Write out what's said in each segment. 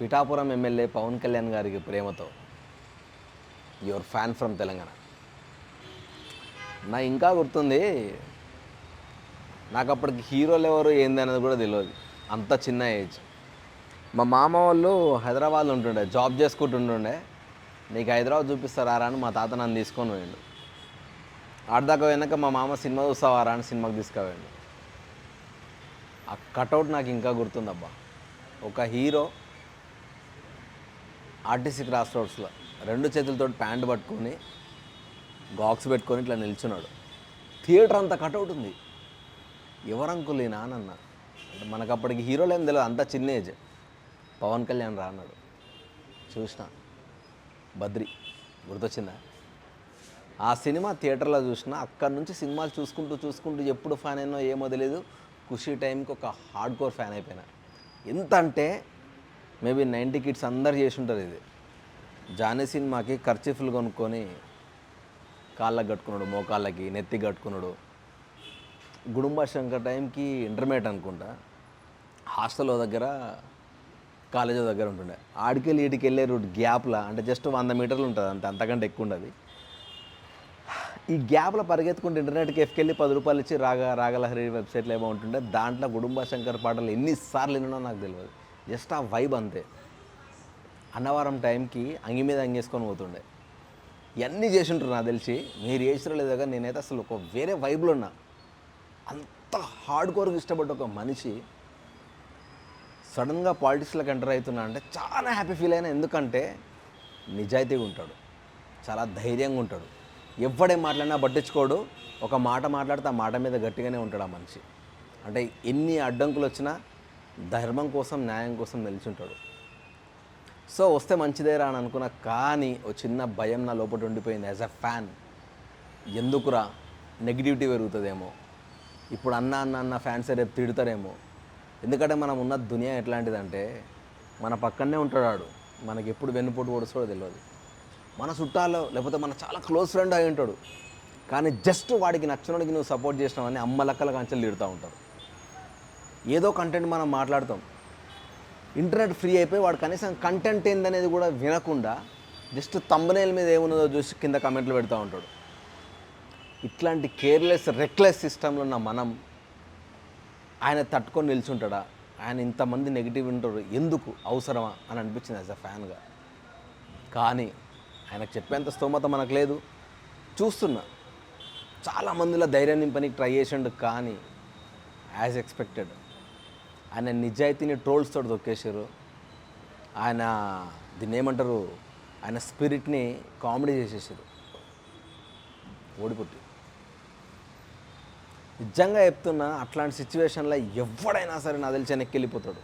Pithapuram MLA Pawan Kalyan గారికి ప్రేమతో. Your fan from Telangana. నా ఇంకా గుర్తుంది నాకు అప్పటికి హీరోలు ఎవరు ఏంది అనేది కూడా తెలియదు అంత చిన్న ఏజ్. మా మామ వాళ్ళు హైదరాబాద్లో ఉంటుండే జాబ్ చేసుకుంటుండే నీకు హైదరాబాద్ చూపిస్తారా రా అని మా తాత నన్ను తీసుకొని పోయిండు. ఆడదాకా పోయినాక మా మామ సినిమా చూస్తావారా అని సినిమాకి తీసుకుపోయిండు. ఆ కటౌట్ నాకు ఇంకా గుర్తుందబ్బా. ఒక హీరో ఆర్టీసీ క్రాస్ రోడ్స్లో రెండు చేతులతో ప్యాంట్ పట్టుకొని బాక్స్ పెట్టుకొని ఇట్లా నిల్చున్నాడు. థియేటర్ అంతా కట్అవుట్ ఉంది. ఎవరంకులే అంకులేనా అంటే మనకు అప్పటికి హీరోలు ఏం తెలియదు అంత చిన్న ఏజ్. పవన్ కళ్యాణ్ రా అన్నాడు. చూసిన. బద్రి గుర్తొచ్చిందా? ఆ సినిమా థియేటర్లో చూసిన అక్కడ నుంచి సినిమాలు చూసుకుంటూ చూసుకుంటూ ఎప్పుడు ఫ్యాన్ అయినో ఏమో తెలియదు ఖుషి టైంకి ఒక హార్డ్ కోర్ ఫ్యాన్ అయిపోయినా. ఎంత అంటే మేబీ నైంటీ కిడ్స్ అందరు చేసి ఉంటారు ఇది. జానీ సినిమాకి ఖర్చీఫ్లు కొనుక్కొని కాళ్ళకి కట్టుకున్నాడు మోకాళ్ళకి నెత్తి కట్టుకున్నాడు. గుడుంబ శంకర్ టైంకి ఇంటర్మీడియట్ అనుకుంటా. హాస్టల్ దగ్గర కాలేజీ దగ్గర ఉంటుండే. ఆడికెళ్ళి ఇటుకి వెళ్ళే రూట్ గ్యాప్లా అంటే జస్ట్ వంద మీటర్లు ఉంటుంది అంతే అంతకంటే ఎక్కువ ఉండదు. ఈ గ్యాప్లో పరిగెత్తుకుంటే ఇంటర్నెట్కి ఎఫ్కెళ్ళి పది రూపాయలు ఇచ్చి రాగా రాగలహరి వెబ్సైట్లో ఏమో ఉంటుండే. దాంట్లో కుటుంబ శంకర్ పాటలు ఎన్నిసార్లు విన్నానో నాకు తెలియదు జస్ట్ ఆ వైబ్ అంతే. అన్నవరం టైంకి అంగి మీద అంగేసుకొని పోతుండే. ఇవన్నీ చేసింటారు నాకు తెలిసి. మీరు చేసినా లేదా కానీ నేనైతే అసలు ఒక వేరే వైబ్లో ఉన్నా. అంత హార్డ్ కోర్కి ఇష్టపడ్డ ఒక మనిషి సడన్గా పాలిటిక్స్లోకి ఎంటర్ అవుతున్నా అంటే చాలా హ్యాపీ ఫీల్ అయినా. ఎందుకంటే నిజాయితీగా ఉంటాడు. చాలా ధైర్యంగా ఉంటాడు. ఎవడేం మాట్లాడినా పట్టించుకోడు. ఒక మాట మాట్లాడితే ఆ మాట మీద గట్టిగానే ఉంటాడు ఆ మనిషి. అంటే ఎన్ని అడ్డంకులు వచ్చినా ధర్మం కోసం న్యాయం కోసం నిలిచుంటాడు. సో వస్తే మంచిదేరా అని అనుకున్నా కానీ ఓ చిన్న భయం నా లోపల ఉండిపోయింది యాజ్ అ ఫ్యాన్ ఎందుకురా? నెగిటివిటీ పెరుగుతుందేమో. ఇప్పుడు అన్న అన్న అన్న ఫ్యాన్స్ రేపు తిడతారేమో. ఎందుకంటే మనం ఉన్న దునియా ఎట్లాంటిదంటే మన పక్కనే ఉంటాడు వాడు మనకి ఎప్పుడు వెన్నుపోటు పొడుస్తాడో తెలియదు మన చుట్టాలో లేకపోతే మన చాలా క్లోజ్ ఫ్రెండ్ అయి ఉంటాడు. కానీ జస్ట్ వాడికి నచ్చినోడికి నువ్వు సపోర్ట్ చేసినావని అమ్మ లెక్కల కంచెలు తిడుతూ ఉంటారు. ఏదో కంటెంట్ మనం మాట్లాడతాం. ఇంటర్నెట్ ఫ్రీ అయిపోయి వాడు కనీసం కంటెంట్ ఏందనేది కూడా వినకుండా జస్ట్ తమ్మనేల మీద ఏమున్నదో చూసి కింద కమెంట్లు పెడతా ఉంటాడు. ఇట్లాంటి కేర్లెస్ రెక్లెస్ సిస్టంలో ఉన్న మనం ఆయన తట్టుకొని నిల్చుంటాడా? ఆయన ఇంతమంది నెగిటివ్ ఉంటారు ఎందుకు? అవసరమా? అని అనిపించింది యాజ్ అ ఫ్యాన్గా కానీ ఆయనకు చెప్పేంత స్తోమత మనకు లేదు. చూస్తున్నా. చాలా మందిలో ధైర్యం నింపనికి ట్రై చేసిండు కానీ యాజ్ ఎక్స్పెక్టెడ్ ఆయన నిజాయితీని ట్రోల్స్ తోటి దొక్కేశారు ఆయన దీన్ని ఏమంటారు? ఆయన స్పిరిట్ని కామెడీ చేసేసారు ఓడిపుట్టి నిజంగా చెప్తున్నా అట్లాంటి సిచ్యువేషన్లో ఎవడైనా సరే నా తెలిసి వెనక్కి వెళ్ళిపోతాడు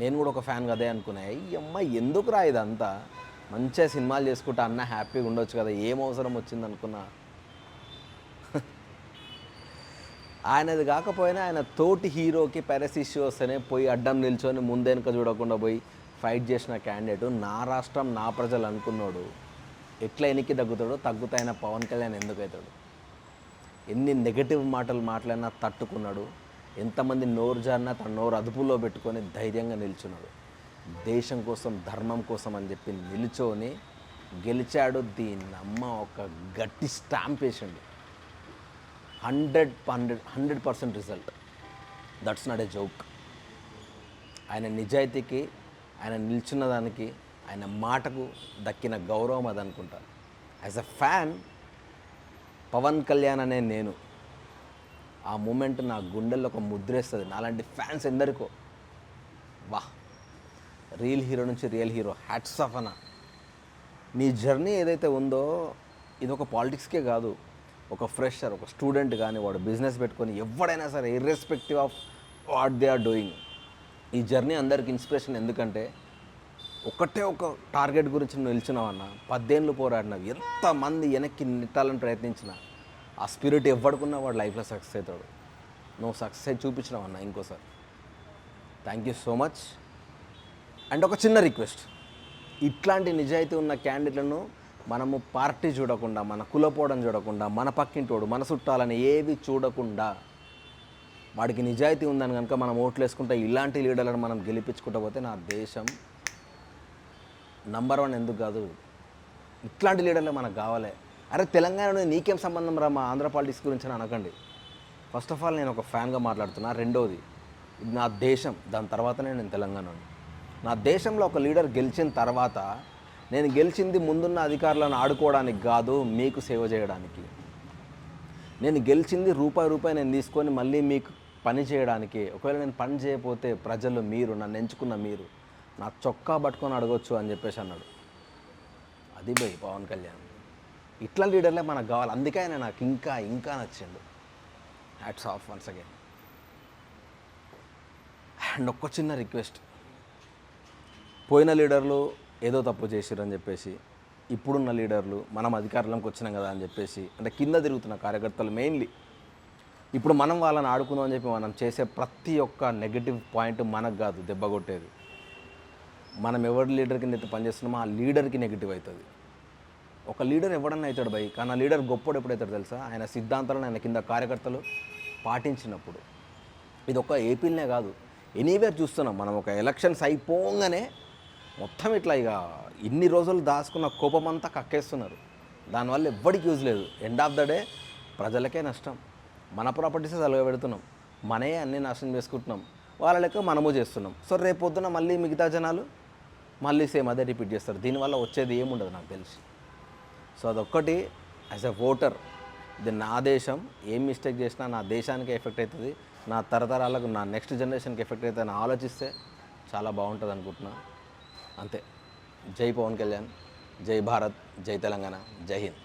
నేను కూడా ఒక ఫ్యాన్ కదే అనుకున్నా. అమ్మ ఎందుకు రా ఇదంతా? మంచిగా సినిమాలు చేసుకుంటా అన్న హ్యాపీగా ఉండొచ్చు కదా ఏం అవసరం వచ్చింది అనుకున్నా? ఆయనది కాకపోయినా ఆయన తోటి హీరోకి పెరసిస్ వస్తేనే పోయి అడ్డం నిల్చొని ముందెనక చూడకుండా పోయి ఫైట్ చేసిన క్యాండిడేట్ నా రాష్ట్రం నా ప్రజలు అనుకున్నాడు ఎట్లా ఎనికి తగ్గుతాడో తగ్గుతాయన పవన్ కళ్యాణ్ ఎందుకు అవుతాడు ఎన్ని నెగటివ్ మాటలు మాట్లాడినా తట్టుకున్నాడు. ఎంతమంది నోరు జారినా తన నోరు అదుపులో పెట్టుకొని ధైర్యంగా నిల్చున్నాడు. దేశం కోసం ధర్మం కోసం అని చెప్పి నిల్చొని గెలిచాడు దీన్ని అమ్మ ఒక గట్టి స్టాంప్ వేసిండు hundred hundred hundred percent result. That's not a joke ఆయన నిజాయితీకి ఆయన నిల్చున్న దానికి ఆయన మాటకు దక్కిన గౌరవం అది అనుకుంటా. As a fan Pawan Kalyan అనే నేను ఆ మూమెంట్ నా గుండెల్లో ఒక ముద్రేస్తుంది నాలాంటి ఫ్యాన్స్ ఎందరికో. వా రియల్ హీరో నుంచి రియల్ హీరో. హ్యాట్స్ ఆఫ్ అన్న. నీ జర్నీ ఏదైతే ఉందో ఇది ఒక పాలిటిక్స్కే కాదు. ఒక ఫ్రెషర్ ఒక స్టూడెంట్ కానీ వాడు బిజినెస్ పెట్టుకొని ఎవడైనా సరే irrespective of what they are doing ఈ జర్నీ అందరికి ఇన్స్పిరేషన్ ఎందుకంటే ఒకటే ఒక టార్గెట్ గురించి నువ్వు నిల్చున్నావన్న పద్దెనిమిది పోరాడినావు ఎంతమంది వెనక్కి నెట్టాలని ప్రయత్నించిన ఆ స్పిరిట్ ఎవడుకున్నా వాడు లైఫ్లో సక్సెస్ అవుతాడు. నువ్వు సక్సెస్ అయి చూపించినావన్న ఇంకోసారి. Thank you so much and ఒక చిన్న రిక్వెస్ట్ ఇట్లాంటి నిజాయితీ ఉన్న క్యాండిడేట్లను మనము పార్టీ చూడకుండా మన కులపోవడం చూడకుండా మన పక్కింటోడు మన చుట్టాలని ఏవి చూడకుండా వాడికి నిజాయితీ ఉందని కనుక మనం ఓట్లు వేసుకుంటే ఇలాంటి లీడర్లను మనం గెలిపించుకుంటా పోతే నా దేశం నంబర్ వన్ ఎందుకు కాదు? ఇట్లాంటి లీడర్లు మనకు కావాలి. అరే తెలంగాణలో నీకేం సంబంధం రా మా ఆంధ్ర పాలిటిక్స్ గురించి అని అనకండి. ఫస్ట్ ఆఫ్ ఆల్ నేను ఒక ఫ్యాన్గా మాట్లాడుతున్నా. రెండోది ఇది నా దేశం. దాని తర్వాతనే నేను తెలంగాణ నా దేశంలో ఒక లీడర్ గెలిచిన తర్వాత నేను గెలిచింది ముందున్న అధికారులను ఆడుకోవడానికి కాదు మీకు సేవ చేయడానికి. నేను గెలిచింది రూపాయి రూపాయి నేను తీసుకొని మళ్ళీ మీకు పని చేయడానికి. ఒకవేళ నేను పని చేయకపోతే ప్రజలు మీరు నన్ను ఎంచుకున్న మీరు నా చొక్కా పట్టుకొని అడగొచ్చు అని చెప్పేసి అన్నాడు. అది భయ్ పవన్ కళ్యాణ్. ఇట్లా లీడర్లే మనకు కావాలి. అందుకే ఆయన నాకు ఇంకా ఇంకా నచ్చిండు. Hats off once again and ఒక్క చిన్న రిక్వెస్ట్ పోయిన లీడర్లు ఏదో తప్పు చేసిర్రు అని చెప్పేసి ఇప్పుడున్న లీడర్లు మనం అధికారంలోకి వచ్చినాం కదా అని చెప్పేసి అంటే కింద తిరుగుతున్న కార్యకర్తలు మెయిన్లీ ఇప్పుడు మనం వాళ్ళని ఆడుకుందాం అని చెప్పి మనం చేసే ప్రతి ఒక్క నెగిటివ్ పాయింట్ మనకు కాదు దెబ్బ కొట్టేది. మనం ఎవరి లీడర్ కింద అయితే పనిచేస్తున్నామో ఆ లీడర్కి నెగిటివ్ అవుతుంది. ఒక లీడర్ ఎవడన్నా అవుతాడు భయ్ కానీ ఆ లీడర్ గొప్పడు ఎప్పుడైతాడు తెలుసా? ఆయన సిద్ధాంతాలను ఆయన కింద కార్యకర్తలు పాటించినప్పుడు. ఇది ఒక ఏపీలనే కాదు. ఎనీవేర్ చూస్తున్నాం మనం ఒక ఎలక్షన్స్ అయిపోగానే మొత్తం ఇట్లా ఇక ఇన్ని రోజులు దాచుకున్న కోపం అంతా కక్కేస్తున్నారు. దానివల్ల ఎవ్వడికి యూజ్ లేదు. ఎండ్ ఆఫ్ ద డే ప్రజలకే నష్టం. మన ప్రాపర్టీసే తలగా పెడుతున్నాం. మనే అన్నీ నాశనం చేసుకుంటున్నాం. వాళ్ళ లెక్క మనము చేస్తున్నాం. సో రేపు పొద్దున మళ్ళీ మిగతా జనాలు మళ్ళీ సేమ్ అదే రిపీట్ చేస్తారు. దీనివల్ల వచ్చేది ఏముండదు నాకు తెలిసి. సో అదొక్కటి యాజ్ ఎ ఓటర్ ఇది నా దేశం. ఏం మిస్టేక్ చేసినా నా దేశానికి ఎఫెక్ట్ అవుతుంది నా తరతరాలకు నా నెక్స్ట్ జనరేషన్కి ఎఫెక్ట్ అవుతుంది అని ఆలోచిస్తే చాలా బాగుంటుంది అనుకుంటున్నాను అంతే. జై పవన్ కళ్యాణ్ జై భారత్ జై తెలంగాణ జై హింద్.